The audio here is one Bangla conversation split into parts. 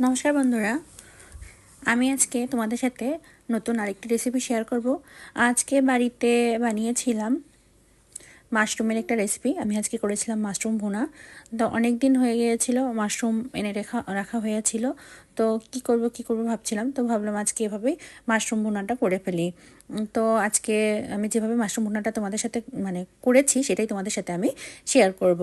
নমস্কার বন্ধুরা। আমি আজকে তোমাদের সাথে নতুন আরেকটি রেসিপি শেয়ার করব। আজকে বাড়িতে বানিয়েছিলাম মাশরুমের একটা রেসিপি আমি আজকে করেছিলাম মাশরুম ভুনা। তো অনেক দিন হয়ে গিয়েছিল, মাশরুম এনে রেখা, রাখা হয়েছিল। তো কি করব কি করব ভাবছিলাম। তো ভাবলাম আজকে এভাবেই মাশরুম ভুনাটা করে ফেলি। তো আজকে আমি যেভাবে মাশরুম ভুনাটা তোমাদের সাথে মানে করেছি সেটাই তোমাদের সাথে আমি শেয়ার করব।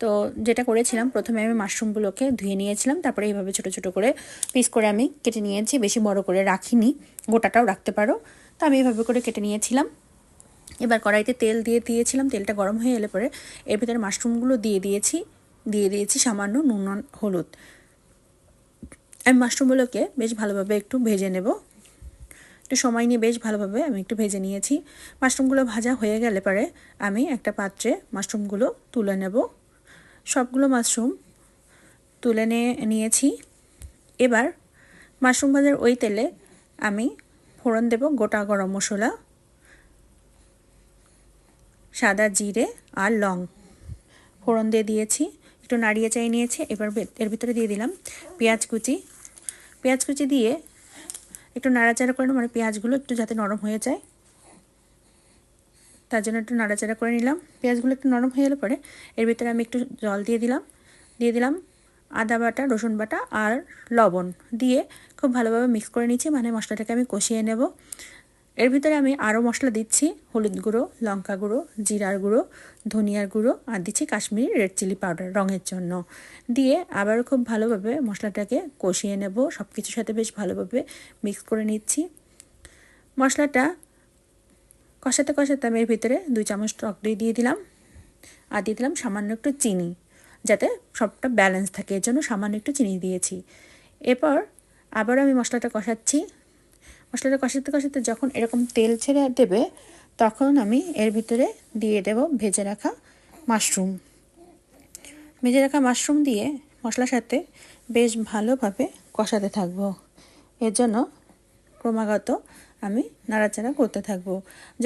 তো যেটা করেছিলাম, প্রথমে আমি মাশরুমগুলোকে ধুয়ে নিয়েছিলাম। তারপরে এইভাবে ছোট ছোট করে পিস করে আমি কেটে নিয়েছি। বেশি বড় করে রাখিনি। গোটাটাও রাখতে পারো। তো আমি এইভাবে করে কেটে নিয়েছিলাম। এবার কড়াইতে তেল দিয়ে দিয়েছিলাম, তেলটা গরম হয়ে এলে পরে এর ভিতরে মাশরুমগুলো দিয়ে দিয়েছি দিয়ে দিয়েছি সামান্য নুন হলুদ। আমি মাশরুমগুলোকে বেশ ভালোভাবে একটু ভেজে নেব। একটু সময় নিয়ে বেশ ভালোভাবে আমি একটু ভেজে নিয়েছি। মাশরুমগুলো ভাজা হয়ে গেলে পরে আমি একটা পাত্রে মাশরুমগুলো তুলে নেব। সবগুলো মাশরুম তুলে নিয়ে নিয়েছি। এবার মাশরুম ভাজার ওই তেলে আমি ফোড়ন দেব গোটা গরম মশলা। সাদা জিরে আর লং ফোড়ন দিয়ে দিয়েছি, একটু নাড়িয়ে চাই নিয়েছি, এবার এর ভিতরে দিয়ে দিলাম পেঁয়াজ কুচি। পেঁয়াজ কুচি দিয়ে একটু নাড়াচাড়া করে মানে পেঁয়াজগুলো একটু যাতে নরম হয়ে যায়। তার জন্য একটু নাড়াচাড়া করে নিলাম। পেঁয়াজগুলো একটু নরম হয়ে গেলে পরে এর ভিতরে আমি একটু জল দিয়ে দিলাম। দিয়ে দিলাম আদা বাটা, রসুন বাটা আর লবণ দিয়ে খুব ভালোভাবে মিক্স করে নিচ্ছি মানে মশলাটাকে আমি কষিয়ে নেব। এর ভিতরে আমি আরও মশলা দিচ্ছি। হলুদ গুঁড়ো, লঙ্কা গুঁড়ো, জিরার গুঁড়ো, ধনিয়ার গুঁড়ো আর দিচ্ছি কাশ্মীরি রেড চিলি পাউডার রঙের জন্য। দিয়ে আবার খুব ভালোভাবে মশলাটাকে কষিয়ে নেব। সব কিছুর সাথে বেশ ভালোভাবে মিক্স করে নিচ্ছি। মশলাটা কষাতে কষাতে আমি এর ভিতরে দুই চামচ টক দই দিয়ে দিলাম আর দিয়ে দিলাম সামান্য একটু চিনি, যাতে সবটা ব্যালেন্স থাকে। এর জন্য সামান্য একটু চিনি দিয়েছি। এরপর আবার আমি মশলাটা কষাচ্ছি। মশলাটা কষাতে কষাতে যখন এরকম তেল ছেড়ে দেবে, তখন আমি এর ভিতরে দিয়ে দেব ভেজে রাখা মাশরুম। ভেজে রাখা মাশরুম দিয়ে মশলার সাথে বেশ ভালোভাবে কষাতে থাকব। এর জন্য ক্রমাগত আমি নাড়াচাড়া করতে থাকব।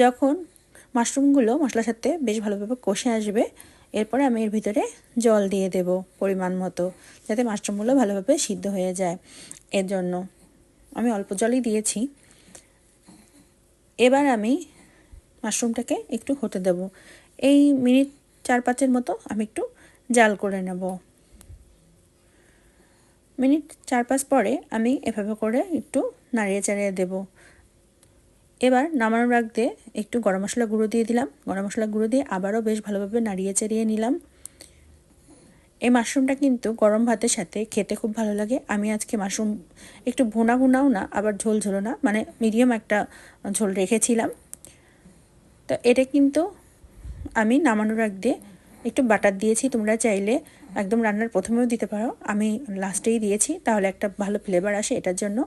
যখন মাশরুমগুলো মশলার সাথে বেশ ভালোভাবে কষে আসবে, এরপরে আমি এর ভিতরে জল দিয়ে দেব পরিমাণ মতো, যাতে মাশরুমগুলো ভালোভাবে সিদ্ধ হয়ে যায়। এর জন্য আমি অল্প জলই দিয়েছি। এবার আমি মাশরুমটাকে একটু হতে দেব। এই মিনিট চার পাঁচের মতো আমি একটু জাল করে নেব। মিনিট চার পাঁচ পরে আমি এভাবে করে একটু নাড়িয়ে চাড়িয়ে দেবো। এবার নামানোর রাখ দিয়ে একটু গরম মশলা গুঁড়ো দিয়ে দিলাম। গরম মশলা গুঁড়ো দিয়ে আবারও বেশ ভালোভাবে নাড়িয়ে চাড়িয়ে নিলাম। এই মাশরুমটা কিন্তু গরম ভাতের সাথে খেতে খুব ভালো লাগে। আমি আজকে মাশরুম একটু ভোনা ভুনাও না, আবার ঝোল ঝোলো না। মানে মিডিয়াম একটা ঝোল রেখেছিলাম। তো এটা কিন্তু আমি নামানোর আগ দিয়ে একটু বাটার দিয়েছি। তোমরা চাইলে একদম রান্নার প্রথমেও দিতে পারো। আমি লাস্টেই দিয়েছি, তাহলে একটা ভালো ফ্লেভার আসে এটার জন্য।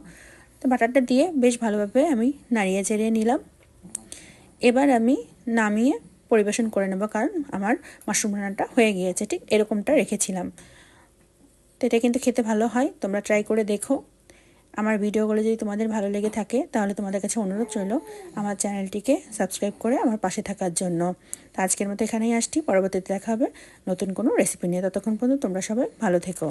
তো বাটারটা দিয়ে বেশ ভালোভাবে আমি নাড়িয়ে চেড়িয়ে নিলাম। এবার আমি নামিয়ে পরিবেশন করে নেব, কারণ আমার মাশরুম রান্নাটা হয়ে গিয়েছে, ঠিক এরকমটা রেখেছিলাম। তো এটা কিন্তু খেতে ভালো হয়, তোমরা ট্রাই করে দেখো। আমার ভিডিওগুলো যদি তোমাদের ভালো লেগে থাকে, তাহলে তোমাদের কাছে অনুরোধ রইল আমার চ্যানেলটিকে সাবস্ক্রাইব করে আমার পাশে থাকার জন্য। তো আজকের মতো এখানেই আসছি, পরবর্তীতে দেখা হবে নতুন কোনো রেসিপি নিয়ে। ততক্ষণ পর্যন্ত তোমরা সবাই ভালো থেকো।